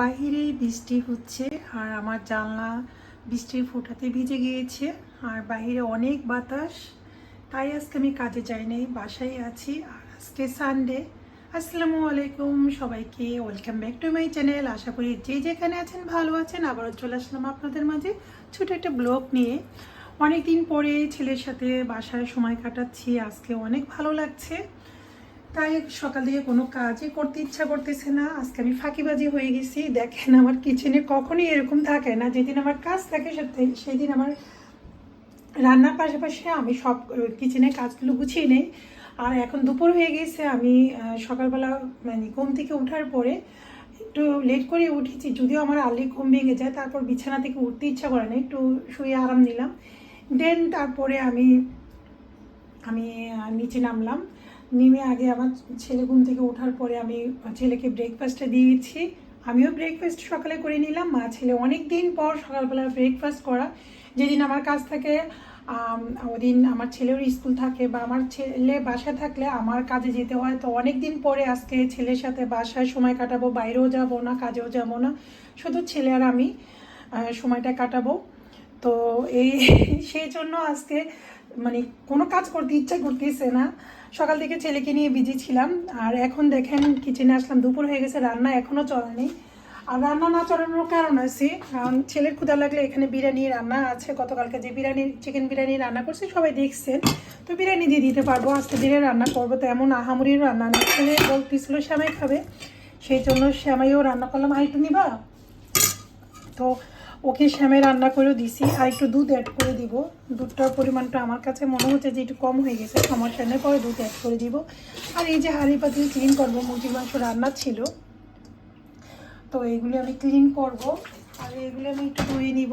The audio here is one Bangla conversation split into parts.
বাইরে বৃষ্টি হচ্ছে আর আমার জানলা বৃষ্টির ফোটাতে ভিজে গিয়েছে আর বাইরে অনেক বাতাস। তাই আজকে আমি কাজে যাইনি, বাসায় আছি আর আজকে সানডে আসসালামু আলাইকুম সবাইকে welcome back to my channel আশা করি যে যেখানে আছেন ভালো আছেন, আবারও চলে আসলাম আপনাদের মাঝে ছোট একটা ব্লগ নিয়ে। অনেক দিন পরে ছেলের সাথে বাসায় সময় কাটাচ্ছি, আজকে অনেক ভালো লাগছে। তাই সকাল থেকে কোনো কাজই করতে ইচ্ছা করতেছে না। আজকে আমি ফাঁকিবাজি হয়ে গেছি। দেখেন আমার কিচেনে কখনোই এরকম থাকে না। যেদিন আমার কাজ থাকে সেদিন আমার রান্নার পাশাপাশি আমি সব কিচেনের কাজগুলো গুছিয়ে নেই। আর এখন দুপুর হয়ে গেছে। আমি সকালবেলা মানে ঘুম থেকে ওঠার পরে একটু লেট করে উঠেছি। যদিও আমার আর্লি ঘুম ভেঙে যায়, তারপর বিছানা থেকে উঠতে ইচ্ছা করে না। একটু শুয়ে আরাম নিলাম। দেন তারপরে আমি আমি নিচে নামলাম। নেমে আগে আমার ছেলে ঘুম থেকে ওঠার পরে আমি ছেলেকে ব্রেকফাস্টটা দিয়েছি আমিও ব্রেকফাস্ট সকালে করে নিলাম। মা ছেলে অনেক দিন পর সকালবেলা ব্রেকফাস্ট করা। যেদিন আমার কাজ থাকে ওদিন আমার ছেলের স্কুল থাকে বা আমার ছেলে বাসায় থাকলে আমার কাজে যেতে হয়। তো অনেক দিন পরে আজকে ছেলের সাথে বাসায় সময় কাটাবো, বাইরেও যাব না, কাজেও যাব না। শুধু ছেলে আর আমি সময়টা কাটাবো। তো এই, সেই জন্য আজকে মানে কোনো কাজ করতে ইচ্ছা করতেছে না। সকাল থেকে ছেলেকে নিয়ে বিজি ছিলাম। আর এখন দেখেন কিচেনে আসলাম, দুপুর হয়ে গেছে, রান্না এখনও চলেনি। আর রান্না না চলানোর কারণ আছে কারণ ছেলের ক্ষুদা লাগলে এখানে বিরিয়ানি রান্না আছে, গতকালকে যে বিরিয়ানি চিকেন বিরিয়ানি রান্না করছি, সবাই দেখছেন। তো বিরিয়ানি দিয়ে দিতে পারব, আজকে দিনে রান্না করব তো এমন আহামরির রান্না না ছেলে বলতেছিল শ্যামাই খাবে, সেই জন্য শ্যামাইও রান্না করলাম। একটু নিবা? তো ওকে শ্যামে রান্না করেও দিছি, আর একটু দুধ অ্যাড করে দিব। দুধটার পরিমাণটা আমার কাছে মনে হচ্ছে যে একটু কম হয়ে গেছে সমস্যা নেই পরে দুধ অ্যাড করে দিব। আর এই যে হাঁড়ি পাতিল ক্লিন করব, মুরগির মাংস রান্না ছিল। তো এগুলো আমি ক্লিন করব, আর এগুলো আমি একটু ধুয়ে নিব।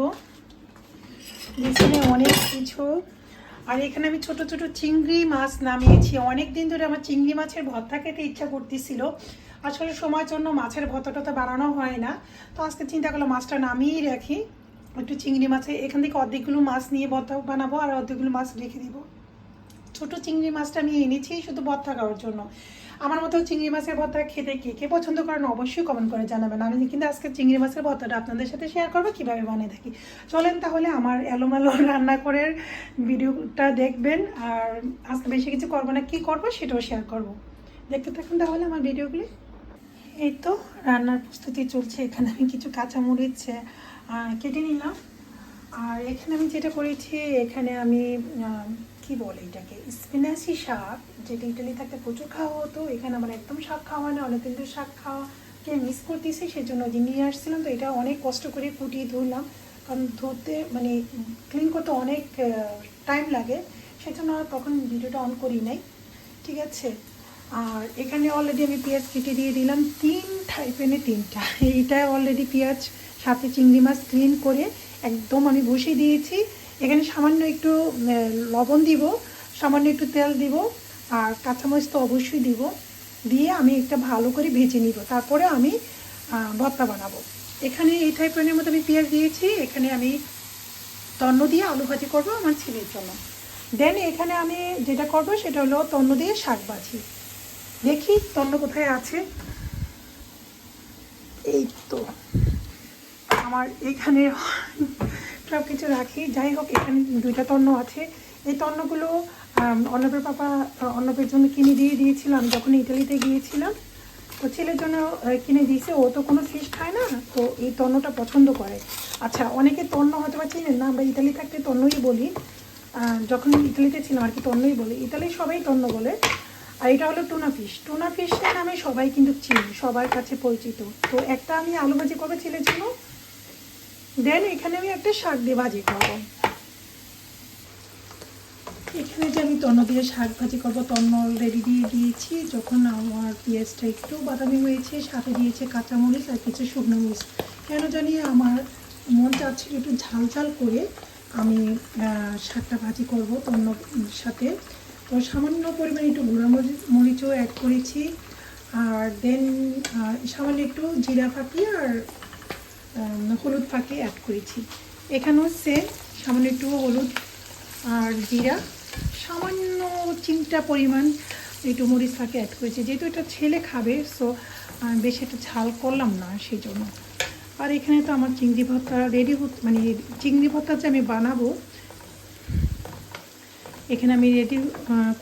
অনেক কিছু। আর এখানে আমি ছোট ছোট চিংড়ি মাছ নামিয়েছি। অনেক দিন ধরে আমার চিংড়ি মাছের ভর্তা খেতে ইচ্ছা করতেছিল। আসলে সময়ের জন্য মাছের ভর্তাটা তো বানানো হয় না। তো আজকে চিন্তা করলাম মাছটা নামিয়েই রাখি। একটু চিংড়ি মাছে এখান থেকে অর্ধেকগুলো মাছ নিয়ে ভর্তা বানাবো আর অর্ধেকগুলো মাছ রেখে দিব। ছোট চিংড়ি মাছটা নিয়ে এনেছি শুধু ভর্তা খাওয়ার জন্য। আমার মতো চিংড়ি মাছের ভর্তা খেতে কে কে পছন্দ করেন অবশ্যই কমেন্ট করে জানাবেন। আমি কিন্তু আজকে চিংড়ি মাছের ভর্তাটা আপনাদের সাথে শেয়ার করব, কীভাবে বানিয়ে থাকি। চলেন তাহলে আমার এলোমেলো রান্না করে ভিডিওটা দেখবেন। আর আজকে বেশি কিছু করব না, কী করব সেটাও শেয়ার করব। দেখতে থাকুন তাহলে আমার ভিডিওগুলি। এই তো রান্নার প্রস্তুতি চলছে। এখানে আমি কিছু কাঁচামরিচ কেটে নিলাম। আর এখানে আমি যেটা করেছি, এখানে আমি কি বলে এটাকে, স্পিনাচি শাক, যেটা ইটালি থাকতে প্রচুর খাওয়া হতো, এখানে আমার একদম শাক খাওয়া হয় না অনেকদিন ধরে শাক খাওয়াকে মিস করতেছি সেই জন্য ওই নিয়ে আসছিলাম। তো এটা অনেক কষ্ট করে কুটিয়ে ধুলাম কারণ ধুতে মানে ক্লিন করতে অনেক টাইম লাগে। সেজন্য তখন ভিডিওটা অন করি নাই। ঠিক আছে? আর এখানে অলরেডি আমি পেঁয়াজ কেটে দিয়ে দিলাম। তিনটা এখানে তিনটা। এইটা অলরেডি পেঁয়াজ, সাথে চিংড়ি মাছ ক্লিন করে একদম আমি বসিয়ে দিয়েছি। এখানে সামান্য একটু লবণ দিব, সামান্য একটু তেল দিব, আর কাঁচামরিচ তো অবশ্যই দিব। দিয়ে আমি একটা ভালো করে ভেজে নিব। তারপরে আমি ভর্তা বানাবো। এখানে এই টাইপের মতো আমি পেঁয়াজ দিয়েছি। এখানে আমি তন্ন দিয়ে আলু ভাজি করব আমার ছেলের জন্য। দেন এখানে আমি যেটা করব সেটা হলো তন্ন দিয়ে শাক ভাজি। দেখি তন্ন কোথায় আছে। এই তো, আমার এখানে সব কিছু রাখি। যাই হোক, এখানে দুইটা তন্ন আছে। এই তন্নগুলো অর্ণবের পাপা, অর্ণবের জন্য কিনে দিয়ে দিয়েছিলাম যখন ইটালিতে গিয়েছিলাম, তো ছেলের জন্য কিনে দিয়েছে। ও তো কোনো ফিশ খায় না, তো এই তন্নটা পছন্দ করে। আচ্ছা অনেকে তন্ন হয়তো বা চিনেন না। আমরা ইতালি থাকতে তন্নই বলি। যখন ইতালিতে ছিলাম আর কি, তন্নই বলি। ইতালি সবাই তন্ন বলে। আর এটা হলো টুনা ফিশ। টুনা ফিশের নামে সবাই কিন্তু চিনি, সবার কাছে পরিচিত। তো একটা আমি আলু ভাজি করব ছেলের জন্য, দেন এখানে আমি একটা শাক দিয়ে ভাজি করব। এখানে যে আমি তন্ন দিয়ে শাক ভাজি করব, তন্ন অলরেডি দিয়ে দিয়েছি। যখন আমার পেঁয়াজটা একটু বাদামি হয়েছে, সাথে দিয়েছে কাঁচামরিচ আর কিছু শুকনো মরিচ। কেন জানি আমার মন চাচ্ছে একটু ঝাল ঝাল করে আমি শাকটা ভাজি করব তন্ন সাথে। তো সামান্য পরিমাণে একটু গুঁড়া মরিচ মরিচও অ্যাড করেছি। আর দেন সামান্য একটু জিরা ফাঁকি আর হলুদ ফাঁকি অ্যাড করেছি। এখানে হচ্ছে সামান্য একটু হলুদ আর জিরা। সামান্য চিমটা পরিমাণ একটু মরিচ ফাঁকে অ্যাড করেছি। যেহেতু এটা ছেলে খাবে সো বেশি একটা ঝাল করলাম না সেই জন্য আর এখানে তো আমার চিংড়ি ভর্তা রেডি মানে চিংড়ি ভর্তা যে আমি বানাবো এখানে আমি রেডি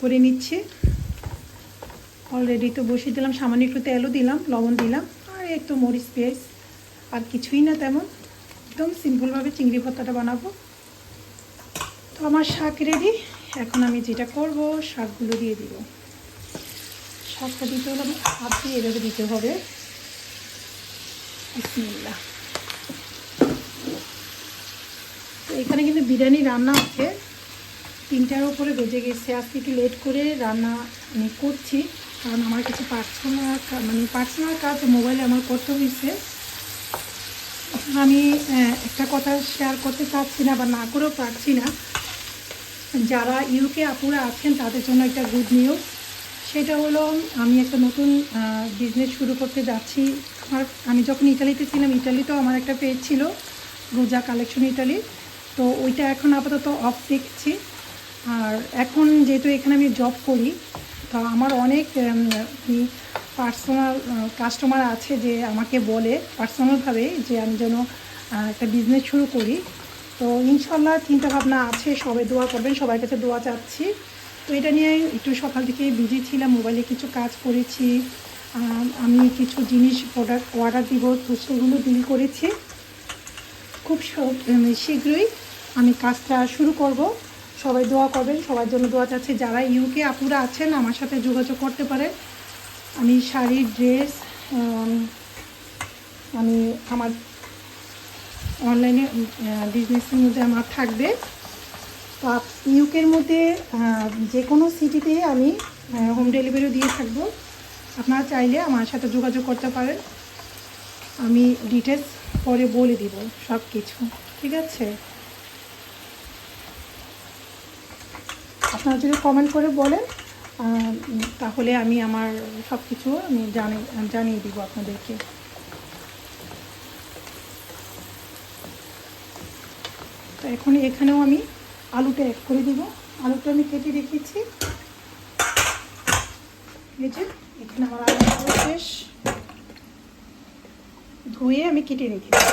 করে নিচ্ছি। অলরেডি তো বসিয়ে দিলাম, সামান্য একটু তেলও দিলাম, লবণ দিলাম, আর একটু মরিচ পেঁয়াজ, আর কিছুই না তেমন। একদম সিম্পলভাবে চিংড়ি ভর্তাটা বানাবো। তো আমার শাক রেডি এখন আমি যেটা করব, শাকগুলো দিয়ে দিব। শাকটা দিতে হলে হাত দিয়ে এভাবে দিতে হবে। বিসমিল্লাহ। তো এখানে কিন্তু বিরিয়ানি রান্না আছে। তিনটার উপরে বেজে গেছে। আজকে একটু লেট করে রান্না আমি করছি। কারণ আমার কিছু পার্সোনাল মানে পার্সোনাল কাজ মোবাইলে আমার করতে হয়েছে আমি একটা কথা শেয়ার করতে চাচ্ছি না বা না করেও পারছি না। যারা ইউকে আপুরা আছেন, তাদের জন্য একটা গুড নিউজ সেটা হলো, আমি একটা নতুন বিজনেস শুরু করতে যাচ্ছি। আমার, আমি যখন ইটালিতে ছিলাম ইটালিতেও আমার একটা পেজ ছিল রোজা কালেকশন ইটালি তো ওইটা এখন আপাতত অফ দেখছি। আর এখন যেহেতু এখানে আমি জব করি, তো আমার অনেক পার্সোনাল কাস্টমার আছে যে আমাকে বলে পার্সোনালভাবে যে আমি যেন একটা বিজনেস শুরু করি। তো ইনশাল্লাহ চিন্তা ভাবনা আছে, সবাই দোয়া করবেন, সবার কাছে দোয়া চাচ্ছি। তো এটা নিয়ে একটু সকাল থেকে বিজি ছিলাম মোবাইলে কিছু কাজ করেছি। আমি কিছু জিনিস প্রোডাক্ট অর্ডার দিব, তো সেগুলো ডিল করেছি। খুব শীঘ্রই আমি কাজটা শুরু করব। সবাই দোয়া করবেন, সবার জন্য দোয়া চাচ্ছি। যারা ইউকে আপুরা আছেন, আমার সাথে যোগাযোগ করতে পারেন। আমি শাড়ি, ড্রেস আমি আমার অনলাইনে বিজনেসের মধ্যে আমার থাকবে। তো ইউকের মধ্যে যে কোনো সিটিতে আমি হোম ডেলিভারিও দিয়ে থাকব। আপনারা চাইলে আমার সাথে যোগাযোগ করতে পারেন। আমি ডিটেলস পরে বলে দিব সব কিছু ঠিক আছে? আপনারা যদি কমেন্ট করে বলেন তাহলে আমি আমার সব কিছু আমি জানি, জানিয়ে দিব আপনাদেরকে। তো এখন এখানেও আমি আলুটা অ্যাড করে দিব। আলুটা আমি কেটে রেখেছি। এখানে আমার আলু শেষ। ধুয়ে আমি কেটে রেখেছি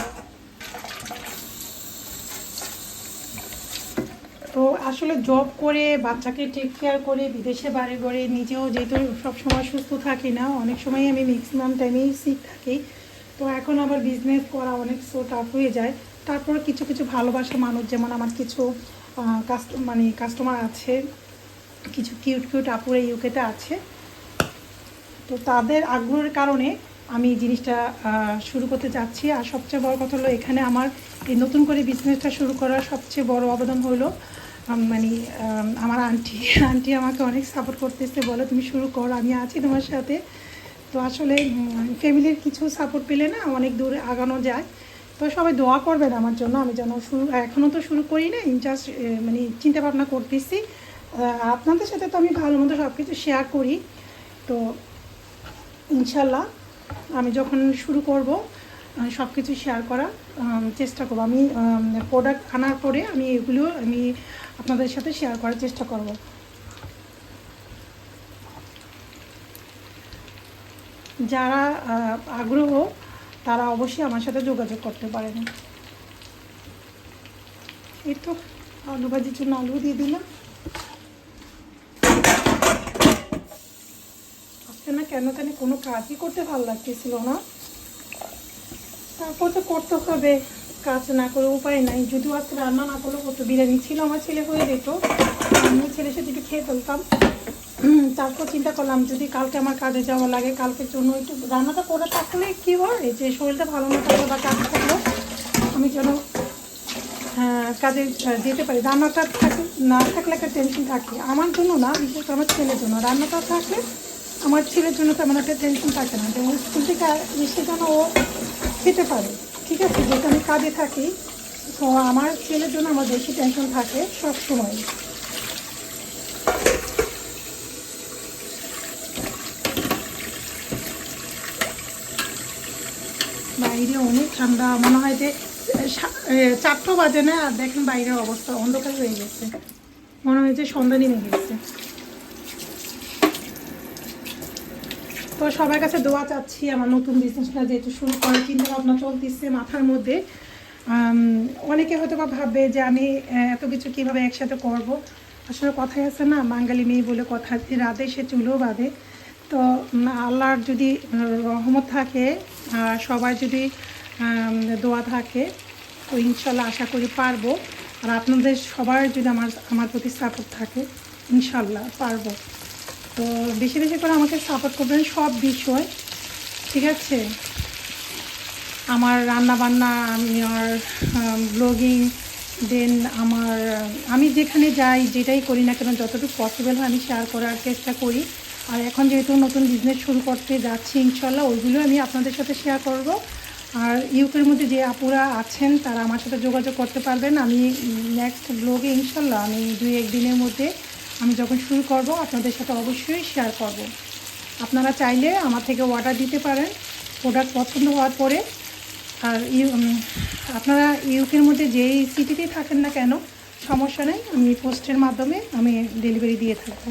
তো আসলে জব করে, বাচ্চাকে টেক কেয়ার করে, বিদেশে বাড়ি করে, নিজেও যেহেতু সবসময় সুস্থ থাকি না, অনেক সময় আমি ম্যাক্সিমাম টাইমেই সিক থাকি। তো এখন আবার বিজনেস করা অনেক সো টাফ হয়ে যায়। তারপর কিছু কিছু ভালোবাসা মানুষ, যেমন আমার কিছু কাস্ট মানে কাস্টমার আছে, কিছু কিউট কিউট আপুরে ইউকেতে আছে। তো তাদের আগ্রহের কারণে আমি জিনিসটা শুরু করতে যাচ্ছি আর সবচেয়ে বড় কথা হলো, এখানে আমার এই নতুন করে বিজনেসটা শুরু করার সবচেয়ে বড় অবদান হলো মানে আমার আন্টি আন্টি আমাকে অনেক সাপোর্ট করতেছে। বলো, তুমি শুরু করো, আমি আছি তোমার সাথে। তো আসলে ফ্যামিলির কিছু সাপোর্ট পেলে না অনেক দূরে আগানো যায়। তো সবাই দোয়া করবেন আমার জন্য, আমি যেন শুরু এখনও তো শুরু করি না জাস্ট মানে চিন্তা ভাবনা করতেছি আপনাদের সাথে তো আমি ভালো মতো সব কিছু শেয়ার করি। তো ইনশাল্লাহ আমি যখন শুরু করব সব কিছু শেয়ার করার চেষ্টা করব। আমি প্রোডাক্ট আনার পরে আমি এগুলো আমি আপনাদের সাথে শেয়ার করার চেষ্টা করব। যারা আগ্রহ, তারা অবশ্যই আমার সাথে যোগাযোগ করতে পারেন। এই তো আলু ভাজির জন্য আলু দিয়ে দিলাম। আজকে না কেন জানি কোনো কাজই করতে ভালো লাগতেছিল না। তারপর তো করতে হবে। কাজ না করে উপায় নাই। যদিও আজকে রান্না না করলেও কত বিরিয়ানি ছিল আমার ছেলে হয়ে যেত। আমিও ছেলের সাথে একটু খেয়ে ফেলতাম। তারপর চিন্তা করলাম যদি কালকে আমার কাজে যাওয়া লাগে কালকের জন্য একটু রান্নাটা করে থাকলে কী হয়? যে শরীরটা ভালো না থাকলে বা কাজ থাকল আমি যেন হ্যাঁ, কাজে যেতে পারি। রান্নাটা থাকে না থাকলে একটা টেনশন থাকে। আমার জন্য না বিশেষ করে আমার ছেলের জন্য। রান্নাটা থাকলে আমার ছেলের জন্য তেমন একটা টেনশন থাকে না। যেমন স্কুল থেকে এসে যেন ও খেতে পারে। ঠিক আছে, যেহেতু আমি কাজে থাকি, তো আমার ছেলের জন্য আমার বেশি টেনশন থাকে সব সময় বাইরে অনেক ঠান্ডা, মনে হয় যে চারটো বাজে না? আর দেখেন বাইরের অবস্থা, অন্ধকার হয়ে গেছে। মনে হয় যে সন্ধ্যা নেমে গেছে। তো সবার কাছে দোয়া চাচ্ছি আমার নতুন বিজনেসটা যেহেতু শুরু করার চিন্তা ভাবনা চলতেছে মাথার মধ্যে। অনেকে হয়তো বা ভাববে যে আমি এত কিছু কীভাবে একসাথে করব? আসলে কথাই আছে না, বাঙালি মেয়ে বলে কথা রাধে সে চুলো বাঁধে। তো আল্লাহর যদি রহমত থাকে, আর সবাই যদি দোয়া থাকে, তো ইনশাল্লাহ আশা করি পারব। আর আপনাদের সবার যদি আমার আমার প্রতি সাপোর্ট থাকে, ইনশাল্লাহ পারব। তো বেশি বেশি করে আমাকে সাপোর্ট করবেন সব বিষয়, ঠিক আছে? আমার রান্না বান্না আমি আর ব্লগিং দেন আমার, আমি যেখানে যাই, যেটাই করি না কেন, যতটুকু পসিবল হয় আমি শেয়ার করার চেষ্টা করি। আর এখন যেহেতু নতুন বিজনেস শুরু করতে যাচ্ছি ইনশাল্লাহ ওইগুলো আমি আপনাদের সাথে শেয়ার করব। আর ইউকের মধ্যে যে আপুরা আছেন, তারা আমার সাথে যোগাযোগ করতে পারবেন। আমি নেক্সট ব্লগে ইনশাল্লাহ আমি দুই এক দিনের মধ্যে আমি যখন শুরু করব, আপনাদের সাথে অবশ্যই শেয়ার করব। আপনারা চাইলে আমার থেকে অর্ডার দিতে পারেন। প্রোডাক্ট পছন্দ হওয়ার পরে, আর ইউ আপনারা ইউকের মধ্যে যেই সিটিতেই থাকেন না কেন, সমস্যা নেই, আমি পোস্টের মাধ্যমে আমি ডেলিভারি দিয়ে থাকব।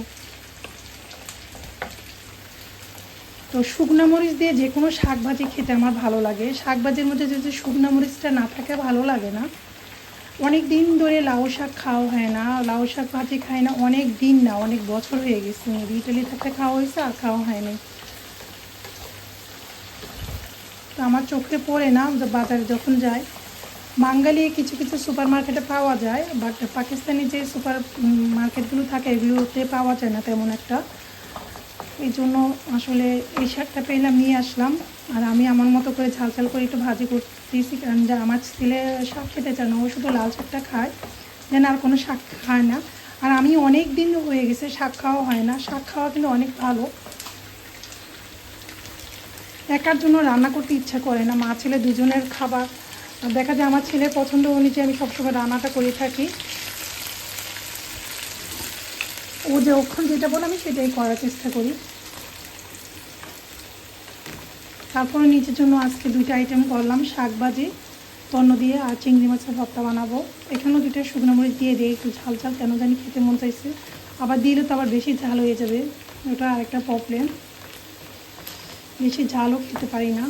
তো শুকনো মরিচ দিয়ে যে কোনো শাক ভাজি খেতে আমার ভালো লাগে। শাক ভাজির মধ্যে যদি শুকনো মরিচটা না থাকে, ভালো লাগে না। অনেক দিন ধরে লাউ শাক খাওয়া হয় না, লাউ শাক ভাজি খাই না, অনেক দিন না, অনেক বছর হয়ে গেছে। ইটালি থাকতে খাওয়া হয়েছে, আর খাওয়া হয়নি। তো আমার চোখে পড়ে না বাজারে যখন যাই, বাঙালি কিছু কিছু সুপার মার্কেটে পাওয়া যায় বাট পাকিস্তানি যে সুপার মার্কেটগুলো থাকে, এগুলোতে পাওয়া যায় না তেমন একটা। এই জন্য আসলে এই শাকটা পেলাম নিয়ে আসলাম, আর আমি আমার মতো করে ঝাল ঝাল করে একটু ভাজি করতেছি কারণ যে আমার ছেলে শাক খেতে চায় না, ও শুধু লাল শাকটা খায় দেন আর কোনো শাক খায় না। আর আমি অনেক দিন হয়ে গেছে, শাক খাওয়া হয় না। শাক খাওয়া কিন্তু অনেক ভালো। একার জন্য রান্না করতে ইচ্ছা করে না। মা ছেলে দুজনের খাবার। দেখা যায় আমার ছেলের পছন্দ অনুযায়ী আমি সবসময় রান্নাটা করে থাকি। ও যে ওখান যেটা বলে আমি সেটাই করার চেষ্টা করি। তারপরে নিজের জন্য আজকে দুইটা আইটেম করলাম, শাক ভাজি দিয়ে আর চিংড়ি মাছের ভর্তা বানাবো। এখানেও দুইটা শুকনো মরিচ দিয়ে দিই, একটু ঝাল ঝাল, কেন জানি খেতে মন চাইছে। আবার দিলে তো আবার বেশি ঝাল হয়ে যাবে, ওটা আরেকটা প্রবলেম বেশি ঝালও খেতে পারি না।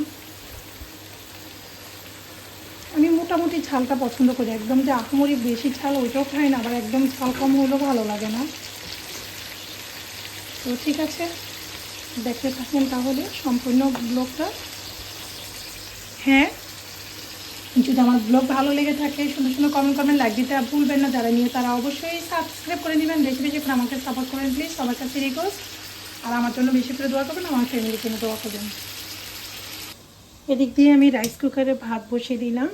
আমি মোটামুটি ঝালটা পছন্দ করি, একদম যে আহমরি বেশি ঝাল ওইটাও খাই না, আবার একদম ঝাল কম হলেও ভালো লাগে না। তো ঠিক আছে। দেখতে থাকেন তাহলে সম্পূর্ণ ব্লগটা। হ্যাঁ যদি আমার ব্লগ ভালো লেগে থাকে, সুন্দর সুন্দর কমেন্ট করবেন লাইক দিতে ভুলবেন না যারা নিয়ে তারা অবশ্যই সাবস্ক্রাইব করে নেবেন। বেশি বেশি করে আমাকে সাপোর্ট করবেন প্লিজ সবার কাছে রিকোয়েস্ট আর আমার জন্য বেশি করে দোয়া করবেন, আমার ফ্যামিলির জন্য দোয়া করবেন। এদিক দিয়ে আমি রাইস কুকারে ভাত বসিয়ে দিলাম।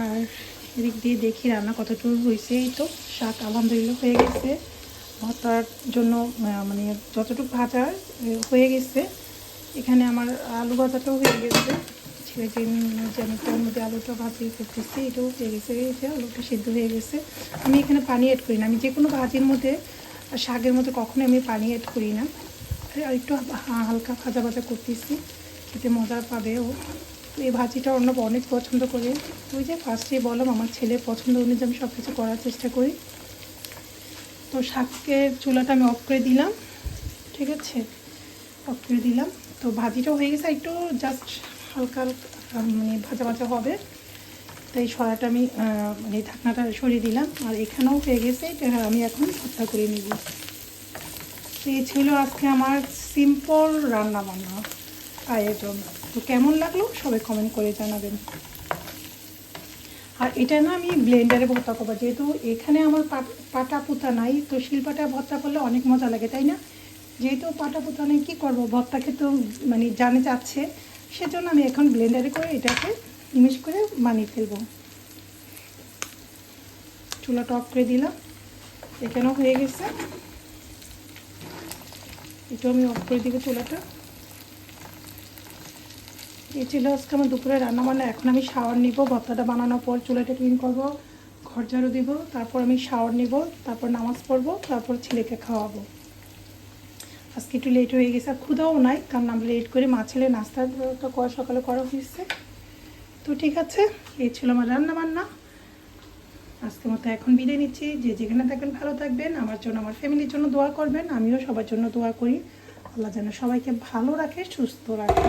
আর এদিক দিয়ে দেখি রান্না কতটুকু হয়েছে, এই তো শাক আলহামদুলিল্লাহ হয়ে গেছে। ভর্তার জন্য মানে যতটুকু ভাজা হয়ে গেছে, এখানে আমার আলু ভাজাটাও হয়ে গেছে ছেলে যে আমি তার মধ্যে আলুটা ভাজি করতেছি, এটাও হয়ে গেছে আলুটা সেদ্ধ হয়ে গেছে। আমি এখানে পানি অ্যাড করি না, আমি যে কোনো ভাজির মধ্যে, শাকের মধ্যে কখনো আমি পানি অ্যাড করি না। আর একটু হালকা ভাজা ভাজা করতেছি, খেতে মজা পাবে ও। এই ভাজিটা অন্য অনেক পছন্দ করে। ওই যে ফার্স্টেই বললাম, আমার ছেলের পছন্দ অনুযায়ী আমি সব কিছু করার চেষ্টা করি। তো শাকের চুলাটা আমি অফ করে দিলাম, ঠিক আছে? অফ করে দিলাম। তো ভাজিটাও হয়ে গেছে একটু জাস্ট হালকা মানে ভাজা ভাজা হবে। তো এই সরাটা আমি মানে ঢাকনাটা সরিয়ে দিলাম। আর এখানেও হয়ে গেছে, এটা আমি এখন ভর্তা করে নিব। তো এই ছিল আজকে আমার সিম্পল রান্না বান্না আয়োজন। তো কেমন লাগল সবাই কমেন্ট করে জানাবেন। আর এটা না আমি ব্লেন্ডারে ভর্তা করব, যেহেতু এখানে আমার পাট- পুতা নাই, তো শিলপাটা ভর্তা করলে অনেক মজা লাগে, তাই না? যেহেতু পাটা পুতা নেই, কী করব? ভর্তা খেতেও মানে জানে যাচ্ছে, সেজন্য আমি এখন ব্লেন্ডারে করে এটাকে ইমিশ করে বানিয়ে ফেলব। চুলাটা অফ করে দিলাম, এখানেও হয়ে গেছে। এটাও আমি অফ করে দিব চুলাটা। এই ছিল আজকে আমার দুপুরে রান্না বান্না এখন আমি শাওয়ার নিব, ভর্তাটা বানানোর পর চুলাটা ক্লিন করব, ঘর ঝাড়ু দিব, তারপর আমি শাওয়ার নিব, তারপর নামাজ পড়ব, তারপর ছেলেকে খাওয়াবো। আজকে একটু লেট হয়ে গেছে, আর ক্ষুধাও নাই, কারণ আমরা লেট করে মা ছেলে নাস্তাটা করা সকালে করা হয়েছে। তো ঠিক আছে, এই ছিল আমার রান্না বান্না আজকের মতো এখন বিদায় নিচ্ছি। যে যেখানে থাকবেন ভালো থাকবেন, আমার জন্য, আমার ফ্যামিলির জন্য দোয়া করবেন, আমিও সবার জন্য দোয়া করি। আল্লাহ যেন সবাইকে ভালো রাখে, সুস্থ রাখে।